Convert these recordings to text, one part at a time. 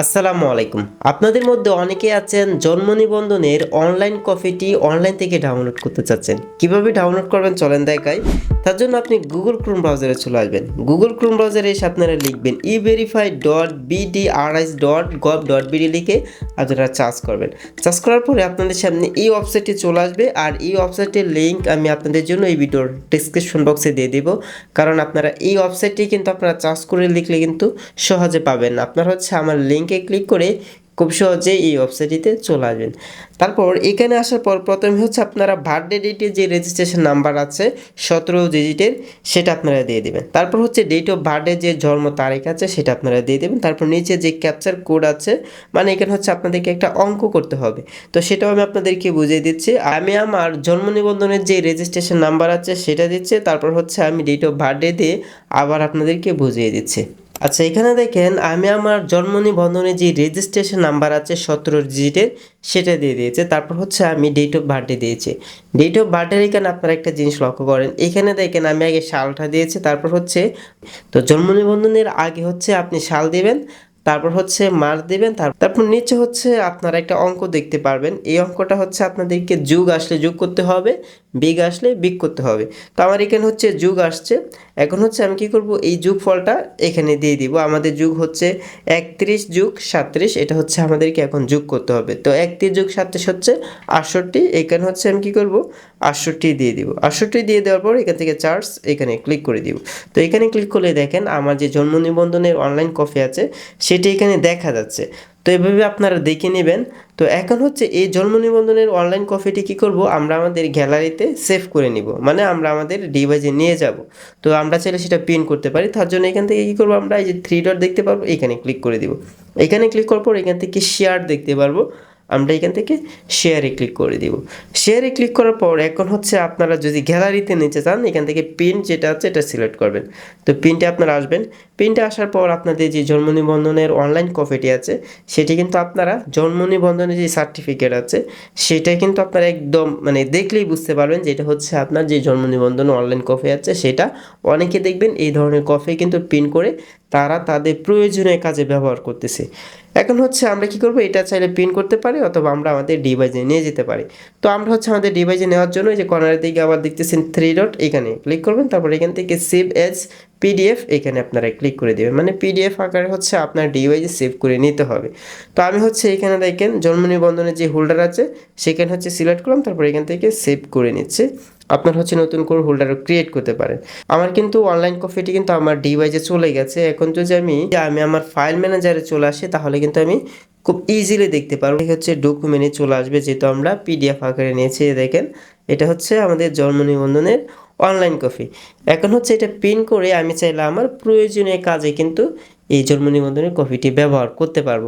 আসসালামু আলাইকুম। আপনাদের মধ্যে অনেকে আছেন জন্ম নিবন্ধনের অনলাইন কপিটি অনলাইন থেকে ডাউনলোড করতে চাচ্ছেন। কীভাবে ডাউনলোড করবেন চলেন দেখাই। তার জন্য আপনি গুগল ক্রোম ব্রাউজারে চলে আসবেন। গুগল ক্রোম ব্রাউজারে এসে আপনারা লিখবেন e verify dot BDRIS dot gov dot BD লিখে আপনারা চার্জ করবেন। চার্জ করার পরে আপনাদের সামনে এই ওয়েবসাইটটি চলে আসবে আর এই ওয়েবসাইটের লিঙ্ক আমি আপনাদের জন্য এই ভিডিওর ডিসক্রিপশন বক্সে দিয়ে দিব। কারণ আপনারা এই ওয়েবসাইটটি কিন্তু আপনারা চার্জ করে লিখলে কিন্তু সহজে পাবেন আপনারা হচ্ছে আমার লিঙ্কে ক্লিক করে খুব সহজে এই ওয়েবসাইটটিতে চলে আসবেন। তারপর এখানে আসার পর প্রথমে হচ্ছে আপনারা বার্থডে ডেটে যে রেজিস্ট্রেশন নাম্বার আছে, সতেরো ডিজিটের সেটা আপনারা দিয়ে দেবেন। তারপর হচ্ছে ডেট অফ বার্থডে যে জন্ম তারিখ আছে, সেটা আপনারা দিয়ে দেবেন। তারপর নিচে যে ক্যাপচার কোড আছে মানে এখানে হচ্ছে আপনাদেরকে একটা অঙ্ক করতে হবে। তো সেটাও আমি আপনাদেরকে বুঝিয়ে দিচ্ছি। আমি আমার জন্ম নিবন্ধনের যে রেজিস্ট্রেশন নাম্বার আছে, সেটা দিচ্ছে। তারপর হচ্ছে আমি ডেট অফ বার্থডে দিয়ে আবার আপনাদেরকে বুঝিয়ে দিচ্ছি। আচ্ছা এখানে দেখেন আমি আমার জন্ম নিবন্ধনে যে রেজিস্ট্রেশন নাম্বার আছে সতেরো ডিজিটের সেটা দিয়ে দিয়েছে। তারপর হচ্ছে আমি ডেট অফ বার্থডে দিয়েছি। ডেট অফ বার্থডের এখানে আপনারা একটা জিনিস লক্ষ্য করেন। এখানে দেখেন আমি আগে সালটা দিয়েছি, তারপর হচ্ছে তো জন্ম নিবন্ধনের আগে হচ্ছে আপনি সাল দিবেন, তারপর হচ্ছে মাস দিবেন, তার- তারপর নিচে হচ্ছে আপনারা একটা অঙ্ক দেখতে পারবেন। এই অঙ্কটা হচ্ছে আপনাদেরকে যুগ আসলে যুগ করতে হবে। বিগ আসলে বিগ করতে হবে। তো আমার এখানে হচ্ছে যুগ আসছে। এখন হচ্ছে আমি কি করব? এই যুগ ফলটা এখানে দিয়ে দিব। আমাদের যুগ হচ্ছে একত্রিশ যুগ সাতত্রিশ। এটা হচ্ছে আমাদেরকে এখন যুগ করতে হবে। তো একত্রিশ যুগ সাতত্রিশ হচ্ছে আটষট্টি। এখানে হচ্ছে আমি কি করব? আটষট্টি দিয়ে দিব। আটষট্টি দিয়ে দেওয়ার পর এখান থেকে চার্জ এখানে ক্লিক করে দিব। তো এখানে ক্লিক করলে দেখেন আমার যে জন্ম নিবন্ধনের অনলাইন কপি আছে, সেটি এখানে দেখা যাচ্ছে। তো এভাবে আপনারা দেখে নেবেন। তো এখন হচ্ছে এই জন্ম নিবন্ধনের অনলাইন কপিটি কী করব? আমরা আমাদের গ্যালারিতে সেভ করে নিব। মানে আমরা আমাদের ডিভাইসে নিয়ে যাব। তো আমরা চাইলে সেটা প্রিন্ট করতে পারি। তার জন্য এখান থেকে কী করব আমরা এই যে থ্রি ডট দেখতে পারব, এখানে ক্লিক করে দিব। এখানে ক্লিক করার পর এখান থেকে শেয়ার দেখতে পারব। আমরা এখান থেকে শেয়ারে ক্লিক করে দিব। শেয়ারে ক্লিক করার পর এখন হচ্ছে আপনারা যদি গ্যালারিতে নিতে চান এখান থেকে পিন যেটা আছে এটা সিলেক্ট করবেন। তো পিনটা আপনারা আসবেন। পিনটা আসার পর আপনাদের যে জন্ম নিবন্ধনের অনলাইন কপিটি আছে, সেটি কিন্তু আপনারা জন্ম নিবন্ধনের যে সার্টিফিকেট আছে, সেটা কিন্তু আপনারা একদম মানে দেখলেই বুঝতে পারবেন যে এটা হচ্ছে আপনার যে জন্ম নিবন্ধন অনলাইন কপি আছে, সেটা অনেকে দেখবেন এই ধরনের কপি কিন্তু পিন করে তারা তাদের প্রয়োজনীয় কাজে ব্যবহার করতেছে। এখন হচ্ছে আমরা কি করব? এটা চাইলে পিন করতে পারি অথবা আমরা আমাদের ডিভাইসে নিয়ে যেতে পারি। তো আমরা হচ্ছে আমাদের ডিভাইসে নেওয়ার জন্য এই যে কর্নারের দিকে আবার দেখতেছেন থ্রি ডট এখানে ক্লিক করবেন, তারপর এখান থেকে সেভ এজ পিডিএফ এখানে আপনারা ক্লিক করে দেবেন। মানে পিডিএফ আকারে হচ্ছে আপনার ডিভাইসে সেভ করে নিতে হবে। তো আমি হচ্ছে এখানে দেখেন, জন্ম নিবন্ধনের যে হোল্ডার আছে, সেখানে হচ্ছে সিলেক্ট করলাম, তারপর এখান থেকে সেভ করে নিচ্ছে। আপনার হচ্ছে নতুন করে হোল্ডারও ক্রিয়েট করতে পারেন। আমার কিন্তু অনলাইন কপিটি কিন্তু আমার ডিভাইসে চলে গেছে। এখন যদি আমি আমি আমার ফাইল ম্যানেজারে চলে আসি, তাহলে কিন্তু আমি খুব ইজিলি দেখতে পারব। হচ্ছে ডকুমেন্টে চলে আসবে, যেহেতু আমরা পিডিএফ আকারে নিয়েছি দেখেন। এটা হচ্ছে আমাদের জন্ম নিবন্ধনের অনলাইন কপি এখন হচ্ছে এটা পিন করে আমি চাইলে আমার প্রয়োজনীয় কাজে কিন্তু এই জন্ম নিবন্ধনের কপিটি ব্যবহার করতে পারব।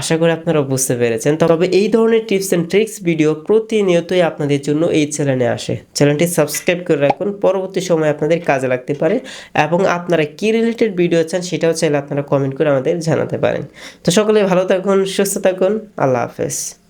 আশা করি আপনারা বুঝতে পেরেছেন। তবে এই ধরনের টিপস অ্যান্ড ট্রিক্স ভিডিও প্রতিনিয়তই আপনাদের জন্য এই চ্যানেলে আসে। চ্যানেলটি সাবস্ক্রাইব করে রাখুন। পরবর্তী সময় আপনাদের কাজে লাগতে পারে এবং আপনারা কী রিলেটেড ভিডিও চান সেটাও চাইলে আপনারা কমেন্ট করে আমাদের জানাতে পারেন। তো সকলে ভালো থাকুন, সুস্থ থাকুন। আল্লাহ হাফেজ।